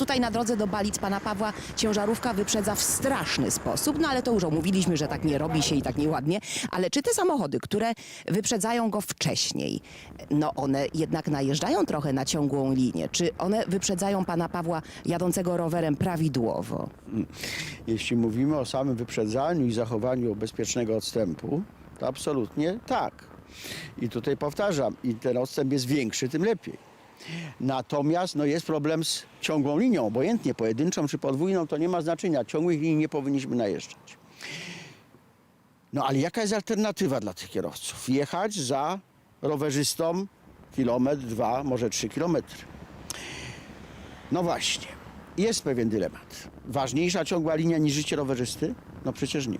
tutaj na drodze do Balic pana Pawła ciężarówka wyprzedza w straszny sposób, no ale to już omówiliśmy, że tak nie robi się i tak nieładnie. Ale czy te samochody, które wyprzedzają go wcześniej, no one jednak najeżdżają trochę na ciągłą linię? Czy one wyprzedzają pana Pawła jadącego rowerem prawidłowo? Jeśli mówimy o samym wyprzedzaniu i zachowaniu bezpiecznego odstępu, to absolutnie tak. I tutaj powtarzam, im ten odstęp jest większy, tym lepiej. Natomiast no, jest problem z ciągłą linią, obojętnie pojedynczą czy podwójną, to nie ma znaczenia. Ciągłych linii nie powinniśmy najeżdżać. No ale jaka jest alternatywa dla tych kierowców? Jechać za rowerzystą kilometr, dwa, może trzy kilometry. No właśnie, jest pewien dylemat. Ważniejsza ciągła linia niż życie rowerzysty? No przecież nie.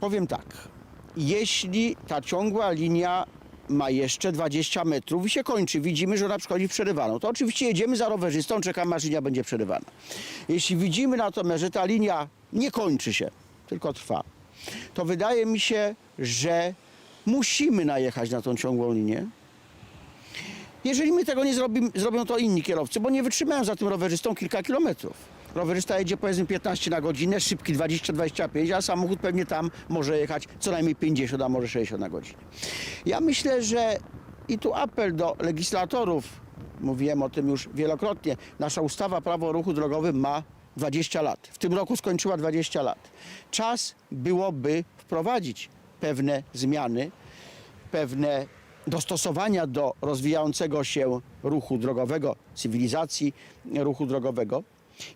Powiem tak. Jeśli ta ciągła linia ma jeszcze 20 metrów i się kończy, widzimy, że ona przychodzi przerywaną, to oczywiście jedziemy za rowerzystą, czekamy aż linia będzie przerywana. Jeśli widzimy natomiast, że ta linia nie kończy się, tylko trwa, to wydaje mi się, że musimy najechać na tą ciągłą linię, jeżeli my tego nie zrobimy, zrobią to inni kierowcy, bo nie wytrzymają za tym rowerzystą kilka kilometrów. Rowerzysta jedzie powiedzmy 15 na godzinę, szybki 20-25, a samochód pewnie tam może jechać co najmniej 50, a może 60 na godzinę. Ja myślę, że i tu apel do legislatorów, mówiłem o tym już wielokrotnie, nasza ustawa Prawo o ruchu drogowym ma 20 lat. W tym roku skończyła 20 lat. Czas byłoby wprowadzić pewne zmiany, pewne dostosowania do rozwijającego się ruchu drogowego, cywilizacji ruchu drogowego.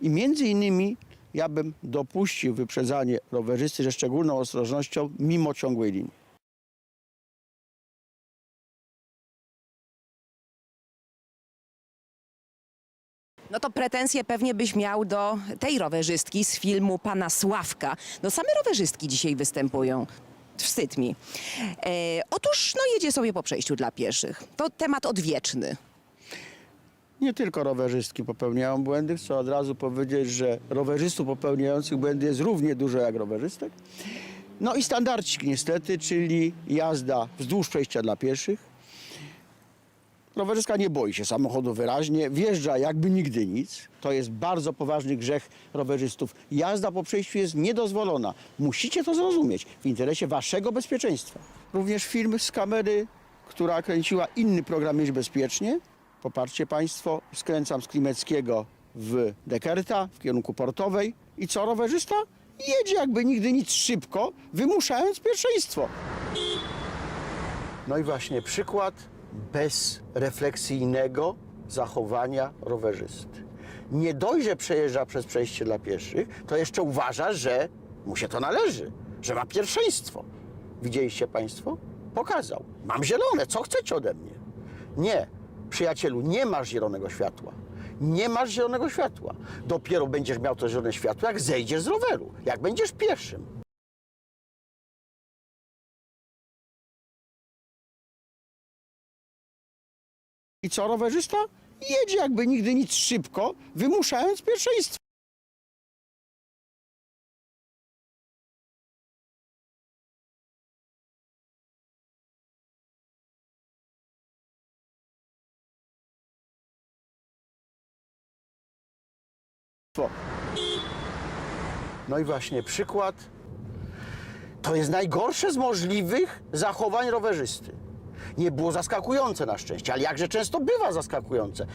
I między innymi ja bym dopuścił wyprzedzanie rowerzysty ze szczególną ostrożnością mimo ciągłej linii. No to pretensje pewnie byś miał do tej rowerzystki z filmu Pana Sławka. No same rowerzystki dzisiaj występują. Wstyd mi. E, otóż no jedzie sobie po przejściu dla pieszych. To temat odwieczny. Nie tylko rowerzystki popełniają błędy. Chcę od razu powiedzieć, że rowerzystów popełniających błędy jest równie dużo jak rowerzystek. No i standardzik niestety, czyli jazda wzdłuż przejścia dla pieszych. Rowerzystka nie boi się samochodu wyraźnie, wjeżdża jakby nigdy nic. To jest bardzo poważny grzech rowerzystów. Jazda po przejściu jest niedozwolona. Musicie to zrozumieć w interesie waszego bezpieczeństwa. Również film z kamery, która kręciła inny program Mieć Bezpiecznie. Popatrzcie Państwo, skręcam z Klimeckiego w Dekerta w kierunku portowej. I co rowerzysta? Jedzie jakby nigdy nic szybko, wymuszając pierwszeństwo. No i właśnie przykład bezrefleksyjnego zachowania rowerzysty. Nie dość, że przejeżdża przez przejście dla pieszych, to jeszcze uważa, że mu się to należy, że ma pierwszeństwo. Widzieliście Państwo? Pokazał. Mam zielone, co chcecie ode mnie? Nie, przyjacielu, nie masz zielonego światła. Nie masz zielonego światła. Dopiero będziesz miał to zielone światło, jak zejdziesz z roweru, jak będziesz pierwszym. I co rowerzysta? Jedzie jakby nigdy nic szybko, wymuszając pierwszeństwo. No i właśnie przykład. To jest najgorsze z możliwych zachowań rowerzysty. Nie było zaskakujące na szczęście, ale jakże często bywa zaskakujące.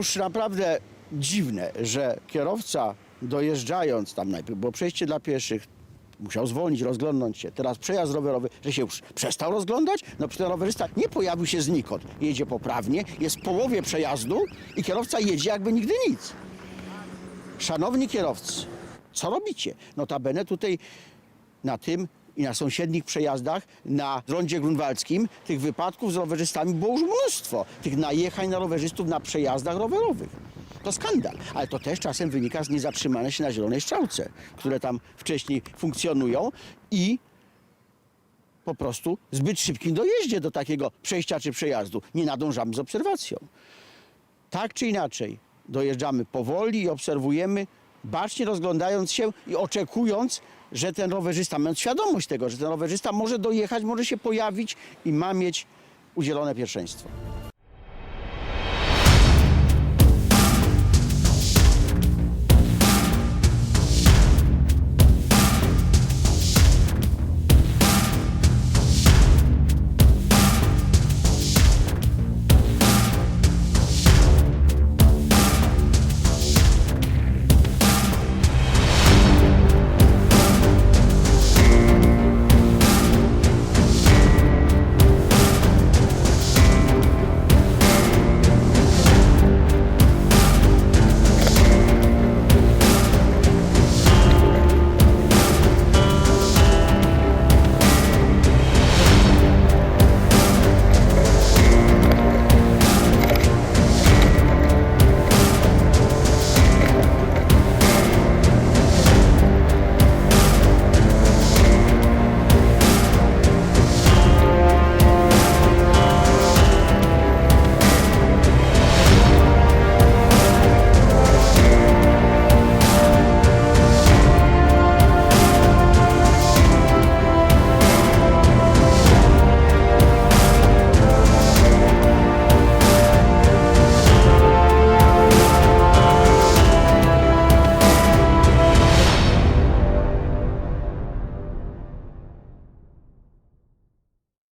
Już naprawdę dziwne, że kierowca dojeżdżając tam najpierw było przejście dla pieszych, musiał zwolnić, rozglądnąć się. Teraz przejazd rowerowy, że się już przestał rozglądać, no ten rowerzysta nie pojawił się znikąd. Jedzie poprawnie, jest w połowie przejazdu i kierowca jedzie jakby nigdy nic. Szanowni kierowcy, co robicie? Notabene tutaj na tym i na sąsiednich przejazdach na rondzie grunwaldzkim tych wypadków z rowerzystami było już mnóstwo. Tych najechań na rowerzystów na przejazdach rowerowych. To skandal, ale to też czasem wynika z niezatrzymania się na zielonej strzałce, które tam wcześniej funkcjonują i po prostu zbyt szybkim dojeździe do takiego przejścia czy przejazdu. Nie nadążamy z obserwacją tak czy inaczej dojeżdżamy powoli i obserwujemy, bacznie rozglądając się i oczekując, że ten rowerzysta, mając świadomość tego, że ten rowerzysta może dojechać, może się pojawić i ma mieć udzielone pierwszeństwo.